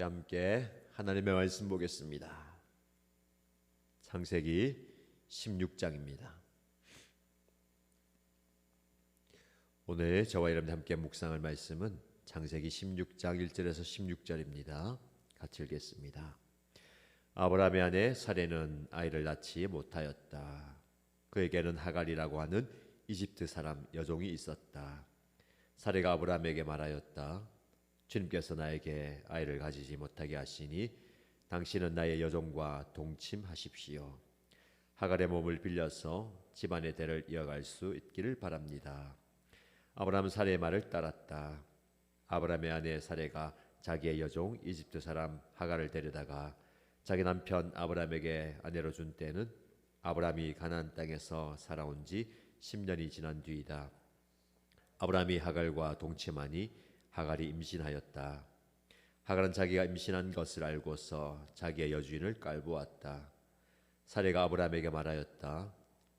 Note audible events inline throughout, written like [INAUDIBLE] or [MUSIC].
우리 함께 하나님의 말씀 보겠습니다. 창세기 16장입니다. 오늘 저와 여러분 함께 묵상할 말씀은 창세기 16장 1절에서 16절입니다. 같이 읽겠습니다. 아브라함의 아내 사례는 아이를 낳지 못하였다. 그에게는 하갈이라고 하는 이집트 사람 여종이 있었다. 사례가 아브라함에게 말하였다. 주님께서 나에게 아이를 가지지 못하게 하시니 당신은 나의 여종과 동침하십시오. 하갈의 몸을 빌려서 집안의 대를 이어갈 수 있기를 바랍니다. 아브라함 사례의 말을 따랐다. 아브라함의 아내 사례가 자기의 여종 이집트 사람 하갈을 데려다가 자기 남편 아브라함에게 아내로 준 때는 아브라함이 가나안 땅에서 살아온 지 10년이 지난 뒤이다. 아브라함이 하갈과 동침하니 하갈이 임신하였다. 하갈은 자기가 임신한 것을 알고서 자기의 여주인을 깔보았다. 사례가 아브라함에게 말하였다.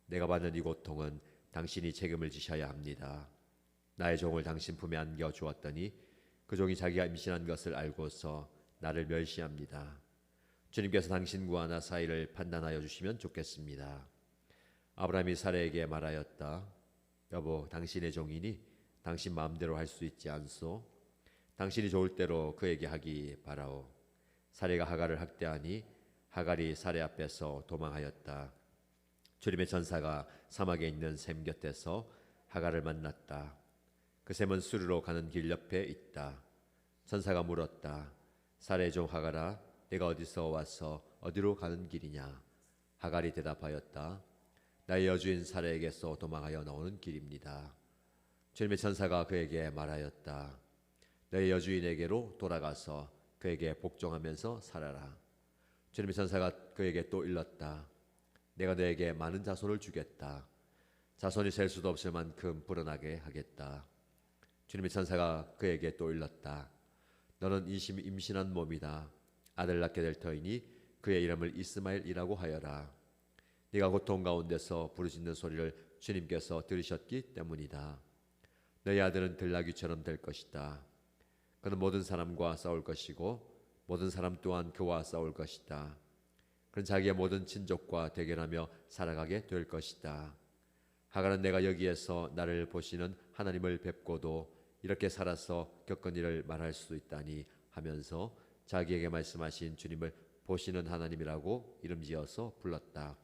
내가 받는 이 고통은 당신이 책임을 지셔야 합니다. 나의 종을 당신 품에 안겨 주었더니 그 종이 자기가 임신한 것을 알고서 나를 멸시합니다. 주님께서 당신과 나 사이를 판단하여 주시면 좋겠습니다. 아브라함이 사례에게 말하였다. 여보, 당신의 종이니 당신 마음대로 할 수 있지 않소? 당신이 좋을 대로 그에게 하기 바라오. 사례가 하갈을 학대하니 하갈이 사례 앞에서 도망하였다. 주님의 전사가 사막에 있는 샘 곁에서 하갈을 만났다. 그 샘은 수르로 가는 길 옆에 있다. 전사가 물었다. 사례 종 하갈아, 내가 어디서 와서 어디로 가는 길이냐? 하갈이 대답하였다. 나의 여주인 사례에게서 도망하여 나오는 길입니다. 주님의 천사가 그에게 말하였다. 너의 여주인에게로 돌아가서 그에게 복종하면서 살아라. 주님의 천사가 그에게 또 일렀다. 내가 너에게 많은 자손을 주겠다. 자손이 셀 수도 없을 만큼 불어나게 하겠다. 주님의 천사가 그에게 또 일렀다. 너는 이심 임신한 몸이다. 아들 낳게 될 터이니 그의 이름을 이스마엘이라고 하여라. 네가 고통 가운데서 부르짖는 소리를 주님께서 들으셨기 때문이다. 너희 아들은 들나귀처럼 될 것이다. 그는 모든 사람과 싸울 것이고 모든 사람 또한 그와 싸울 것이다. 그는 자기의 모든 친족과 대결하며 살아가게 될 것이다. 하갈은 내가 여기에서 나를 보시는 하나님을 뵙고도 이렇게 살아서 겪은 일을 말할 수 있다니 하면서 자기에게 말씀하신 주님을 보시는 하나님이라고 이름 지어서 불렀다.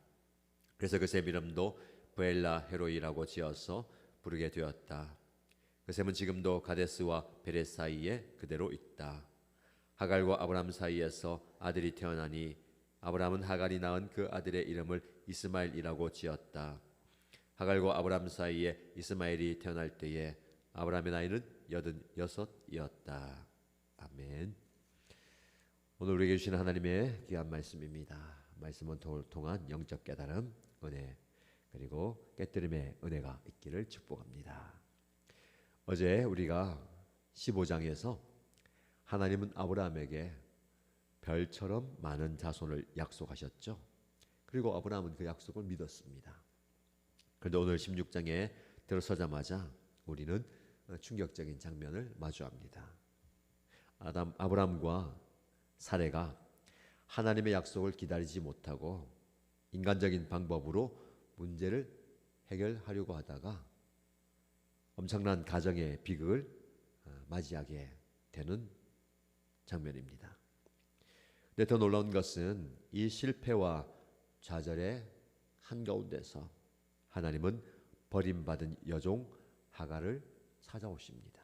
그래서 그샘 이름도 브엘라 헤로이라고 지어서 부르게 되었다. 그 샘은 지금도 가데스와 베레 사이에 그대로 있다. 하갈과 아브람 사이에서 아들이 태어나니 아브람은 하갈이 낳은 그 아들의 이름을 이스마엘이라고 지었다. 하갈과 아브람 사이에 이스마엘이 태어날 때에 아브람의 나이는 여든 여섯이었다. 아멘. 오늘 우리에게 주신 하나님의 귀한 말씀입니다. 말씀은 통한 영적 깨달음, 은혜 그리고 깨뜨림의 은혜가 있기를 축복합니다. 어제 우리가 15장에서 하나님은 아브라함에게 별처럼 많은 자손을 약속하셨죠. 그리고 아브라함은 그 약속을 믿었습니다. 그런데 오늘 16장에 들어서자마자 우리는 충격적인 장면을 마주합니다. 아담 아브라함과 사례가 하나님의 약속을 기다리지 못하고 인간적인 방법으로 문제를 해결하려고 하다가 엄청난 가정의 비극을 어, 맞이하게 되는 장면입니다. 근데 더 놀라운 것은 이 실패와 좌절의 한가운데서 하나님은 버림받은 여종 하가를 찾아오십니다.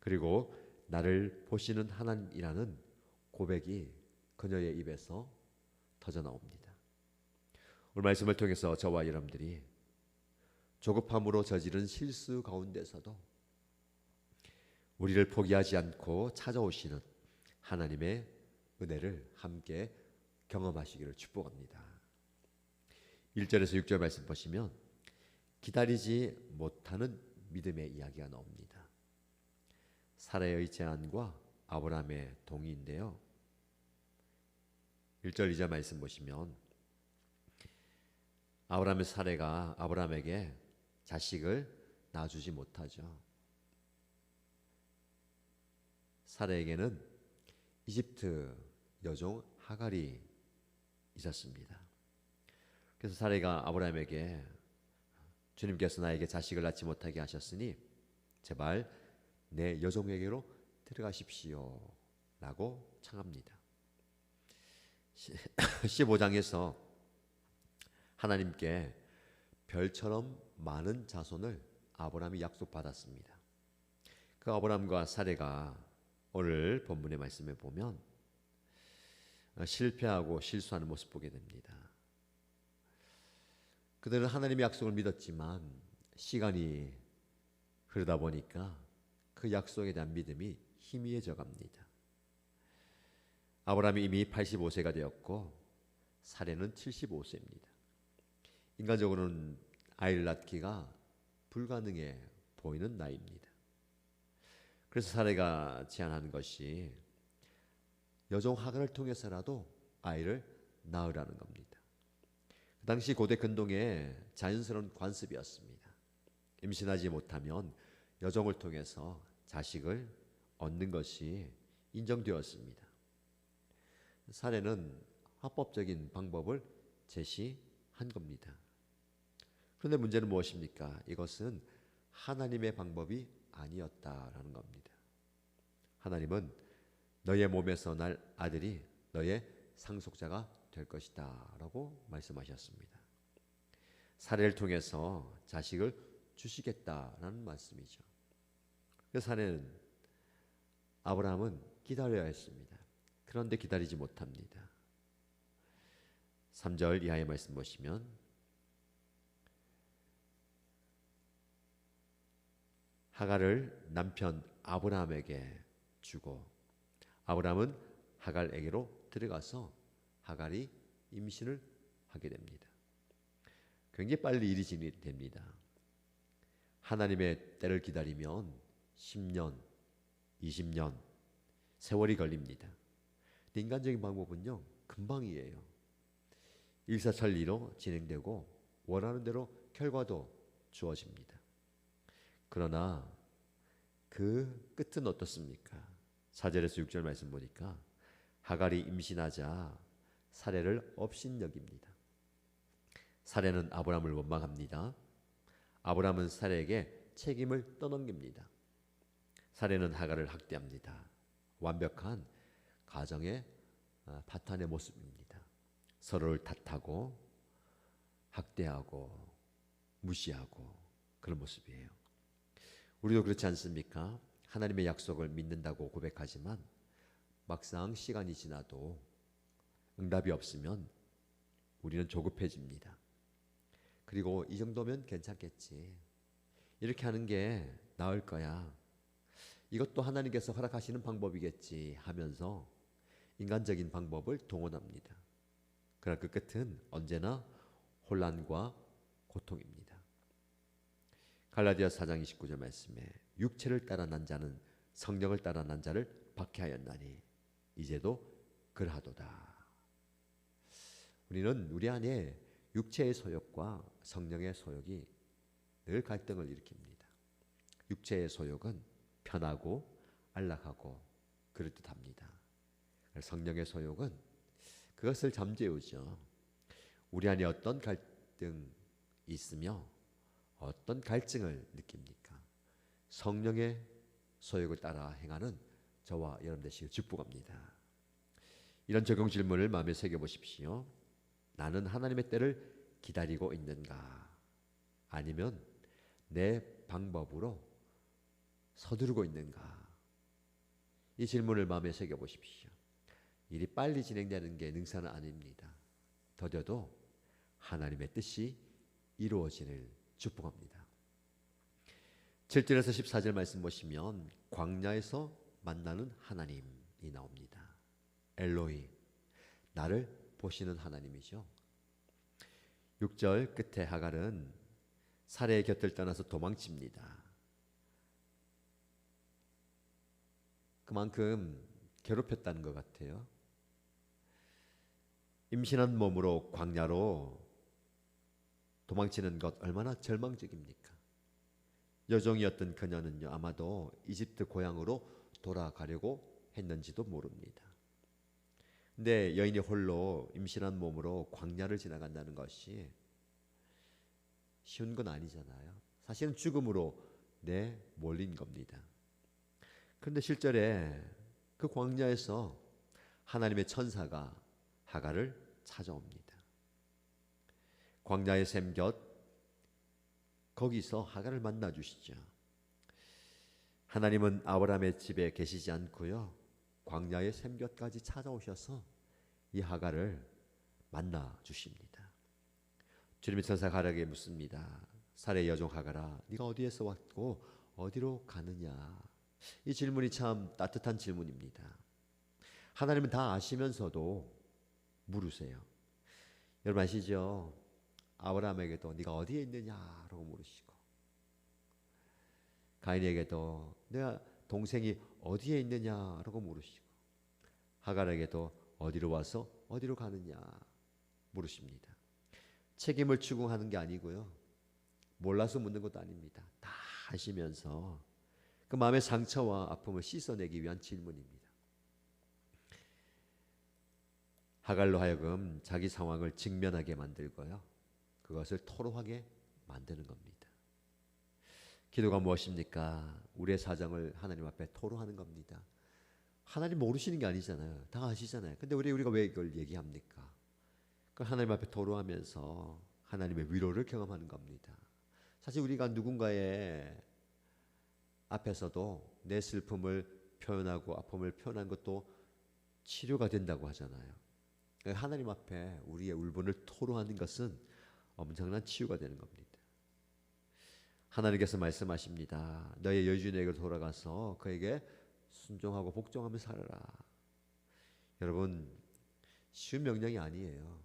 그리고 나를 보시는 하나님이라는 고백이 그녀의 입에서 터져 나옵니다. 오늘 말씀을 통해서 저와 여러분들이 조급함으로 저지른 실수 가운데서도 우리를 포기하지 않고 찾아오시는 하나님의 은혜를 함께 경험하시기를 축복합니다. 1절에서 6절 말씀 보시면 기다리지 못하는 믿음의 이야기가 나옵니다. 사라의 제안과 아브라함의 동의인데요. 1절 2절 말씀 보시면 아브라함의 사례가 아브라함에게 자식을 낳아주지 못하죠. 사례에게는 이집트 여종 하갈이 있었습니다. 그래서 사례가 아브라함에게 주님께서 나에게 자식을 낳지 못하게 하셨으니 제발 내 여종에게로 들어가십시오. 라고 청합니다. 15장에서 [LAUGHS] 하나님께 별처럼 많은 자손을 아브라함이 약속받았습니다. 그 아브라함과 사례가 오늘 본문의 말씀에 보면 실패하고 실수하는 모습 보게 됩니다. 그들은 하나님의 약속을 믿었지만 시간이 흐르다 보니까 그 약속에 대한 믿음이 희미해져 갑니다. 아브라함이 이미 85세가 되었고 사례는 75세입니다. 인간적으로는 아이를 낳기가 불가능해 보이는 나이입니다. 그래서 사례가 제안한 것이 여종 하갈을 통해서라도 아이를 낳으라는 겁니다. 그 당시 고대 근동의 자연스러운 관습이었습니다. 임신하지 못하면 여종을 통해서 자식을 얻는 것이 인정되었습니다. 사례는 합법적인 방법을 제시한 겁니다. 그런데 문제는 무엇입니까? 이것은 하나님의 방법이 아니었다라는 겁니다. 하나님은 너의 몸에서 날 아들이 너의 상속자가 될 것이다라고 말씀하셨습니다. 사례를 통해서 자식을 주시겠다라는 말씀이죠. 그 사례는 아브라함은 기다려야 했습니다. 그런데 기다리지 못합니다. 3절 이하의 말씀 보시면 하갈을 남편 아브라함에게 주고 아브라함은 하갈에게로 들어가서 하갈이 임신을 하게 됩니다. 굉장히 빨리 일이 진행됩니다. 하나님의 때를 기다리면 10년, 20년 세월이 걸립니다. 인간적인 방법은요 금방이에요. 일사천리로 진행되고 원하는 대로 결과도 주어집니다. 그러나 그 끝은 어떻습니까? 4절에서 6절 말씀 보니까 하갈이 임신하자 사례를 업신여깁니다. 사례는 아브라함을 원망합니다. 아브라함은 사례에게 책임을 떠넘깁니다. 사례는 하갈을 학대합니다. 완벽한 가정의 아, 파탄의 모습입니다. 서로를 탓하고 학대하고 무시하고 그런 모습이에요. 우리도 그렇지 않습니까? 하나님의 약속을 믿는다고 고백하지만 막상 시간이 지나도 응답이 없으면 우리는 조급해집니다. 그리고 이 정도면 괜찮겠지. 이렇게 하는 게 나을 거야. 이것도 하나님께서 허락하시는 방법이겠지 하면서 인간적인 방법을 동원합니다. 그러나 그 끝은 언제나 혼란과 고통입니다. 갈라디아 4장 29절 말씀에 육체를 따라 난 자는 성령을 따라 난 자를 박해하였나니 이제도 그러하도다. 우리는 우리 안에 육체의 소욕과 성령의 소욕이 늘 갈등을 일으킵니다. 육체의 소욕은 편하고 안락하고 그럴듯합니다. 성령의 소욕은 그것을 잠재우죠. 우리 안에 어떤 갈등이 있으며 어떤 갈증을 느낍니까? 성령의 소욕을 따라 행하는 저와 여러분 되시길 축복합니다. 이런 적용 질문을 마음에 새겨 보십시오. 나는 하나님의 때를 기다리고 있는가? 아니면 내 방법으로 서두르고 있는가? 이 질문을 마음에 새겨 보십시오. 일이 빨리 진행되는 게 능사는 아닙니다. 더뎌도 하나님의 뜻이 이루어지를 축복합니다. 7절에서 14절 말씀 보시면 광야에서 만나는 하나님이 나옵니다. 엘로이 나를 보시는 하나님이죠. 6절 끝에 하갈은 사례의 곁을 떠나서 도망칩니다. 그만큼 괴롭혔다는 것 같아요. 임신한 몸으로 광야로 도망치는 것 얼마나 절망적입니까? 여종이었던 그녀는요 아마도 이집트 고향으로 돌아가려고 했는지도 모릅니다. 근데 여인이 홀로 임신한 몸으로 광야를 지나간다는 것이 쉬운 건 아니잖아요. 사실은 죽음으로 내 몰린 겁니다. 그런데 실제로 그 광야에서 하나님의 천사가 하가를 찾아옵니다. 광야의 샘곁 거기서 하가를 만나 주시죠. 하나님은 아브라함의 집에 계시지 않고요. 광야의 샘곁까지 찾아오셔서 이 하가를 만나 주십니다. 주님의 천사 가락에 묻습니다. 사례 여종 하가라, 네가 어디에서 왔고 어디로 가느냐? 이 질문이 참 따뜻한 질문입니다. 하나님은 다 아시면서도 물으세요. 여러분 아시죠? 아브라함에게도 네가 어디에 있느냐라고 물으시고 가인에게도 내가 동생이 어디에 있느냐라고 물으시고 하갈에게도 어디로 와서 어디로 가느냐 물으십니다. 책임을 추궁하는 게 아니고요. 몰라서 묻는 것도 아닙니다. 다 아시면서 그 마음의 상처와 아픔을 씻어내기 위한 질문입니다. 하갈로 하여금 자기 상황을 직면하게 만들고요. 그것을 토로하게 만드는 겁니다. 기도가 무엇입니까? 우리의 사정을 하나님 앞에 토로하는 겁니다. 하나님 모르시는 게 아니잖아요. 다 아시잖아요. 근데 우리 우리가 왜 이걸 얘기합니까? 그 하나님 앞에 토로하면서 하나님의 위로를 경험하는 겁니다. 사실 우리가 누군가의 앞에서도 내 슬픔을 표현하고 아픔을 표현한 것도 치료가 된다고 하잖아요. 하나님 앞에 우리의 울분을 토로하는 것은 엄청난 치유가 되는 겁니다. 하나님께서 말씀하십니다. 너의 여주인에게 돌아가서 그에게 순종하고 복종하며 살아라. 여러분 쉬운 명령이 아니에요.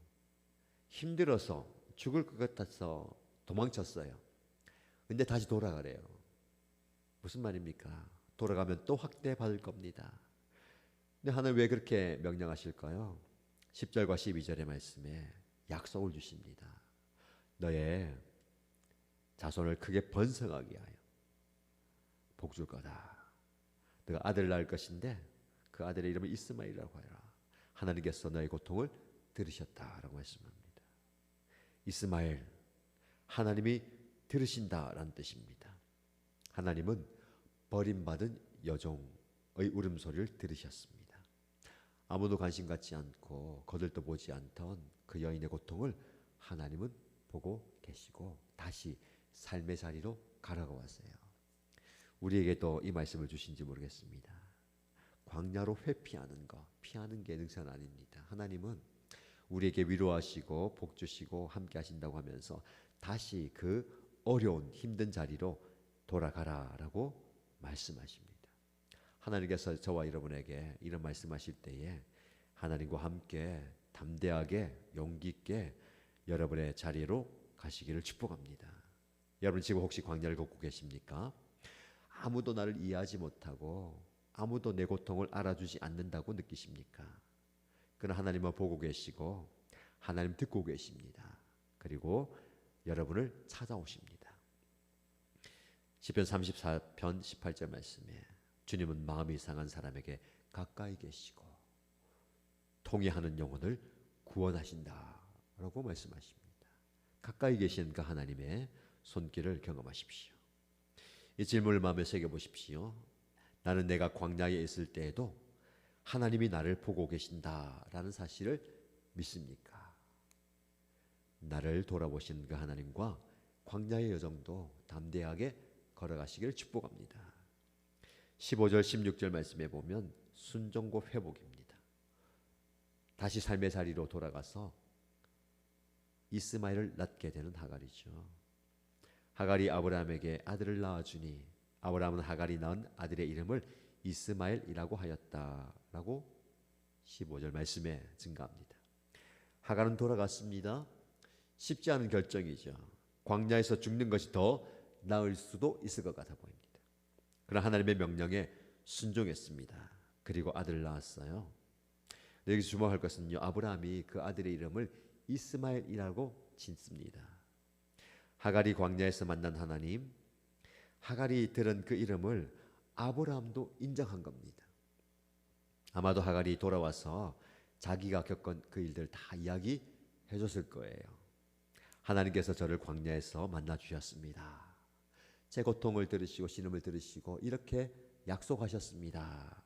힘들어서 죽을 것 같아서 도망쳤어요. 근데 다시 돌아가래요. 무슨 말입니까? 돌아가면 또 확대 받을 겁니다. 근데 하나님 왜 그렇게 명령하실까요? 10절과 12절의 말씀에 약속을 주십니다. 너의 자손을 크게 번성하게 하여 복줄 거다. 너가 아들 낳을 것인데 그 아들의 이름을 이스마엘이라고 하라. 하나님께서 너의 고통을 들으셨다라고 말씀합니다. 이스마엘 하나님이 들으신다라는 뜻입니다. 하나님은 버림받은 여종의 울음소리를 들으셨습니다. 아무도 관심 갖지 않고 거들떠 보지 않던 그 여인의 고통을 하나님은 보고 계시고 다시 삶의 자리로 가라고 왔어요. 우리에게도 이 말씀을 주신지 모르겠습니다. 광야로 회피하는 것, 피하는 게 능선 아닙니다. 하나님은 우리에게 위로하시고 복 주시고 함께 하신다고 하면서 다시 그 어려운 힘든 자리로 돌아가라라고 말씀하십니다. 하나님께서 저와 여러분에게 이런 말씀하실 때에 하나님과 함께 담대하게 용기 있게 여러분의 자리로 가시기를 축복합니다. 여러분 지금 혹시 광야를 걷고 계십니까? 아무도 나를 이해하지 못하고 아무도 내 고통을 알아주지 않는다고 느끼십니까? 그러나 하나님은 보고 계시고 하나님 듣고 계십니다. 그리고 여러분을 찾아오십니다. 시편 34편 18절 말씀에 주님은 마음이 상한 사람에게 가까이 계시고 통해하는 영혼을 구원하신다 라고 말씀하십니다. 가까이 계신 그 하나님의 손길을 경험하십시오. 이 질문을 마음에 새겨 보십시오. 나는 내가 광야에 있을 때에도 하나님이 나를 보고 계신다라는 사실을 믿습니까? 나를 돌아보신 그 하나님과 광야의 여정도 담대하게 걸어가시기를 축복합니다. 15절 16절 말씀에 보면 순종과 회복입니다. 다시 삶의 자리로 돌아가서 이스마엘을 낳게 되는 하갈이죠. 하갈이 아브라함에게 아들을 낳아주니 아브라함은 하갈이 낳은 아들의 이름을 이스마엘이라고 하였다라고 15절 말씀에 증가합니다. 하갈은 돌아갔습니다. 쉽지 않은 결정이죠. 광야에서 죽는 것이 더 나을 수도 있을 것 같아 보입니다. 그러나 하나님의 명령에 순종했습니다. 그리고 아들을 낳았어요. 여기 주목할 것은요. 아브라함이 그 아들의 이름을 이스마엘이라고 짓습니다. 하갈이 광야에서 만난 하나님, 하갈이 들은 그 이름을 아브라함도 인정한 겁니다. 아마도 하갈이 돌아와서 자기가 겪은 그 일들 다 이야기해 줬을 거예요. 하나님께서 저를 광야에서 만나 주셨습니다. 제 고통을 들으시고 신음을 들으시고 이렇게 약속하셨습니다.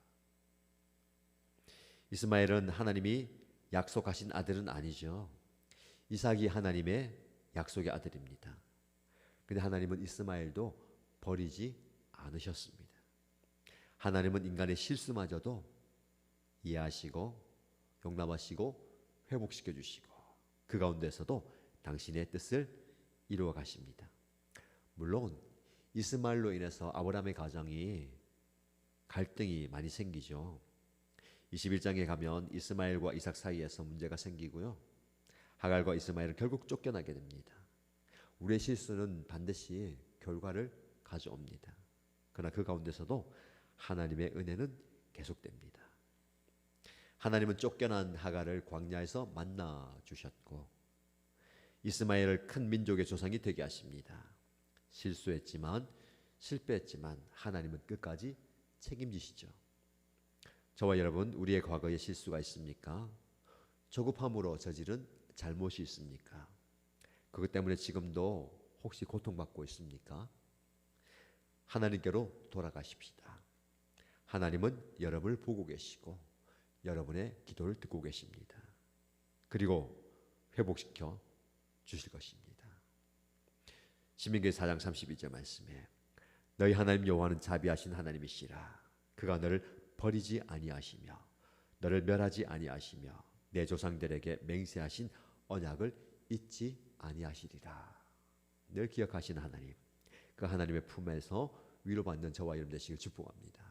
이스마엘은 하나님이 약속하신 아들은 아니죠. 이삭이 하나님의 약속의 아들입니다. 근데 하나님은 이스마엘도 버리지 않으셨습니다. 하나님은 인간의 실수마저도 이해하시고 용납하시고 회복시켜 주시고 그 가운데서도 당신의 뜻을 이루어 가십니다. 물론 이스마엘로 인해서 아브라함의 가정이 갈등이 많이 생기죠. 21장에 가면 이스마엘과 이삭 사이에서 문제가 생기고요. 하갈과 이스마엘은 결국 쫓겨나게 됩니다. 우리의 실수는 반드시 결과를 가져옵니다. 그러나 그 가운데서도 하나님의 은혜는 계속됩니다. 하나님은 쫓겨난 하갈을 광야에서 만나 주셨고 이스마엘을 큰 민족의 조상이 되게 하십니다. 실수했지만 실패했지만 하나님은 끝까지 책임지시죠. 저와 여러분 우리의 과거에 실수가 있습니까? 조급함으로 저지른 잘못이 있습니까? 그것 때문에 지금도 혹시 고통받고 있습니까? 하나님께로 돌아가십시다. 하나님은 여러분을 보고 계시고 여러분의 기도를 듣고 계십니다. 그리고 회복시켜 주실 것입니다. 시민기 4장 32절 말씀에 너희 하나님 여호와는 자비하신 하나님이시라 그가 너를 버리지 아니하시며 너를 멸하지 아니하시며 내 조상들에게 맹세하신 언약을 잊지 아니하시리라. 늘 기억하신 하나님 그 하나님의 품에서 위로받는 저와 여러분 되시길 축복합니다.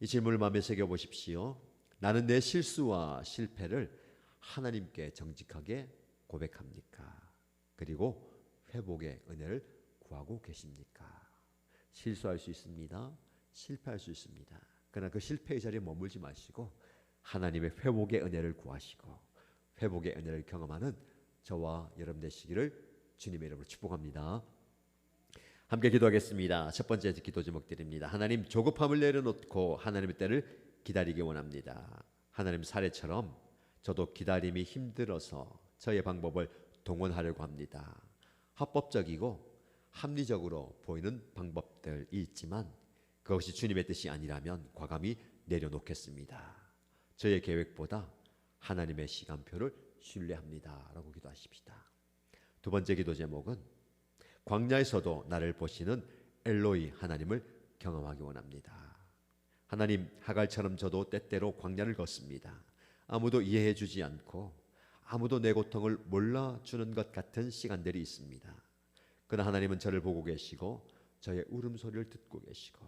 이 질문을 마음에 새겨 보십시오. 나는 내 실수와 실패를 하나님께 정직하게 고백합니까? 그리고 회복의 은혜를 구하고 계십니까? 실수할 수 있습니다. 실패할 수 있습니다. 그러나 그 실패의 자리에 머물지 마시고 하나님의 회복의 은혜를 구하시고 회복의 은혜를 경험하는 저와 여러분 되시기를 주님의 이름으로 축복합니다. 함께 기도하겠습니다. 첫 번째 기도 제목 드립니다. 하나님 조급함을 내려놓고 하나님의 때를 기다리기 원합니다. 하나님 사례처럼 저도 기다림이 힘들어서 저의 방법을 동원하려고 합니다. 합법적이고 합리적으로 보이는 방법들이 있지만 그것이 주님의 뜻이 아니라면 과감히 내려놓겠습니다. 저의 계획보다 하나님의 시간표를 신뢰합니다라고 기도하십시다. 두 번째 기도 제목은 광야에서도 나를 보시는 엘로이 하나님을 경험하기 원합니다. 하나님 하갈처럼 저도 때때로 광야를 걷습니다. 아무도 이해해 주지 않고 아무도 내 고통을 몰라 주는 것 같은 시간들이 있습니다. 그러나 하나님은 저를 보고 계시고 저의 울음소리를 듣고 계시고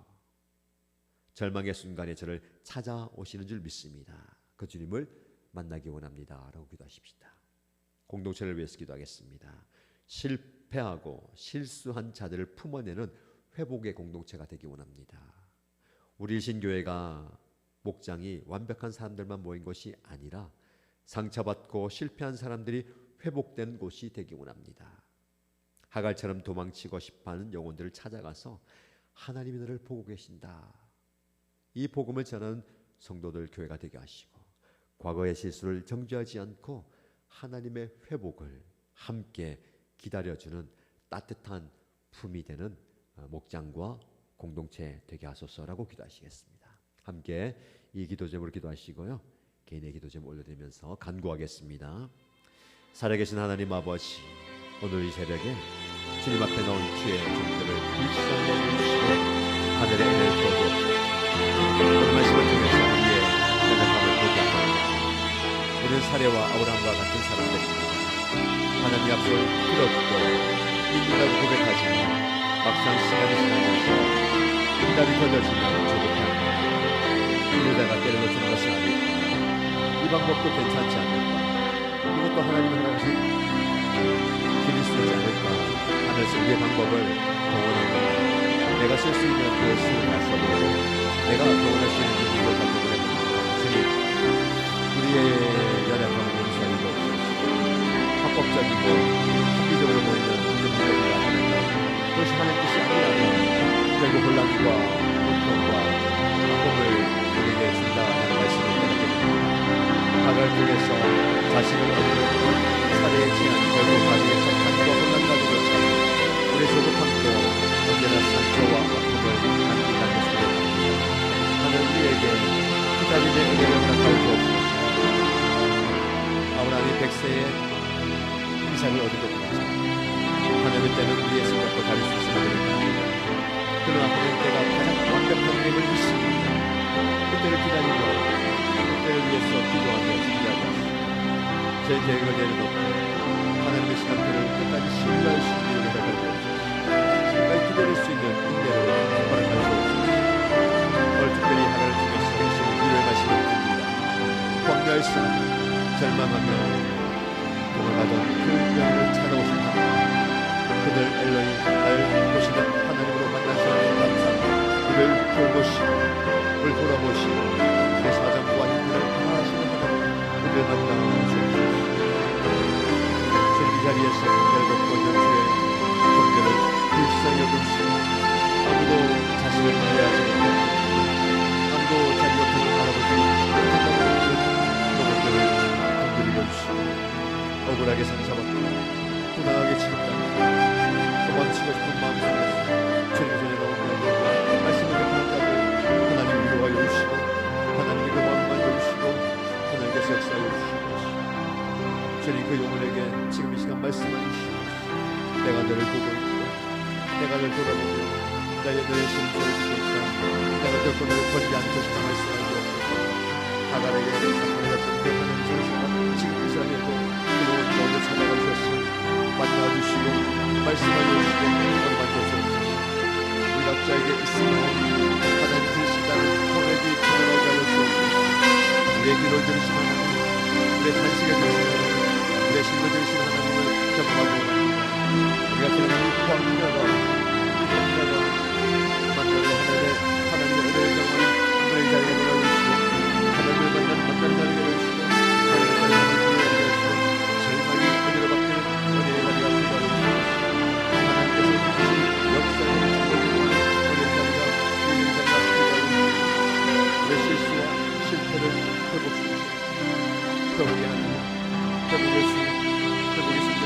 절망의 순간에 저를 찾아오시는 줄 믿습니다. 그 주님을 만나기 원합니다. 라고 기도하십시다. 공동체를 위해서 기도하겠습니다. 실패하고 실수한 자들을 품어내는 회복의 공동체가 되기 원합니다. 우리 일신교회가 목장이 완벽한 사람들만 모인 것이 아니라 상처받고 실패한 사람들이 회복된 곳이 되기 원합니다. 하갈처럼 도망치고 싶어하는 영혼들을 찾아가서 하나님이 너를 보고 계신다. 이 복음을 전하는 성도들 교회가 되게 하시고 과거의 실수를 정죄하지 않고 하나님의 회복을 함께 기다려주는 따뜻한 품이 되는 어, 목장과 공동체 되게 하소서라고 기도하시겠습니다. 함께 이 기도 제목으로 기도하시고요. 개인의 기도 제목 올려드리면서 간구하겠습니다. 살아계신 하나님 아버지 오늘 이 새벽에 주님 앞에 나온 주의 종들을 불쌍히 주시고 하늘의 은혜를 오늘 말씀을 통해서 우리의 연약함을 보게 하옵소서 우리는 사례와 아브라함과 같은 사람들입니다 하나님 앞을 끌었고 믿는다고 고백하지만 막상 시간이 지나면서 응답이 걸려지면 조급해합니다 이러다가 때를 놓치는 것은 아닐까 이 방법도 괜찮지 않을까? 이것도 하나님이 허락하신 수 있지 않을까? 하면서 우리의 방법을 동원합니다. 내가 쓸 수 있는 그것을 나서고 내가 교훈할 수 있는 주님을 간구를 합니다. 주님, 우리의 연약함을 용서하여 주옵소서. 합법적이고 합리적으로 보이는 공정무역이라 하는 그것이 하나님 뜻이 아니라면 결국 혼란과 고통과 합법을 우리에게 준다는 말씀을 드리겠습니다. 악을 통해서 자신을 얻는 사례에 지한 결국 가지의 착함과 혼란 가지고 참 우리 조급함도 언제나 상처와 아픔을 사랑하는 우리에게 기다림의 은혜를 허락하여 주옵소서. 아브라함이 백세에 이상을 얻은 것 같죠. 하나님의 때는 우리의 생각과 다를 수 있습니다. 그러나 하나님 때가 가장 완벽한 계획을 믿습니다. 그때를 기다리고 그때를 위해서 기도하며 준비하고 제 계획을 내려놓고 하나님의 시간들을 끝까지 신뢰할 수 있는 은혜가 주옵소서. 정말 기다릴 수 있는 인내를 허락하시옵소서. 멸시, 절망하며 도망가던 그 양을 찾아오신다. 그들 엘로이 날 보시는 하나님으로 만나서 감사합니다. 그를 돌보시, 를 돌아보시, 그 내 사장과 힘들을 다하시는 하나님, 그를 만나서 즐기 자리에서 mercy, Lord. protagonista, protagonista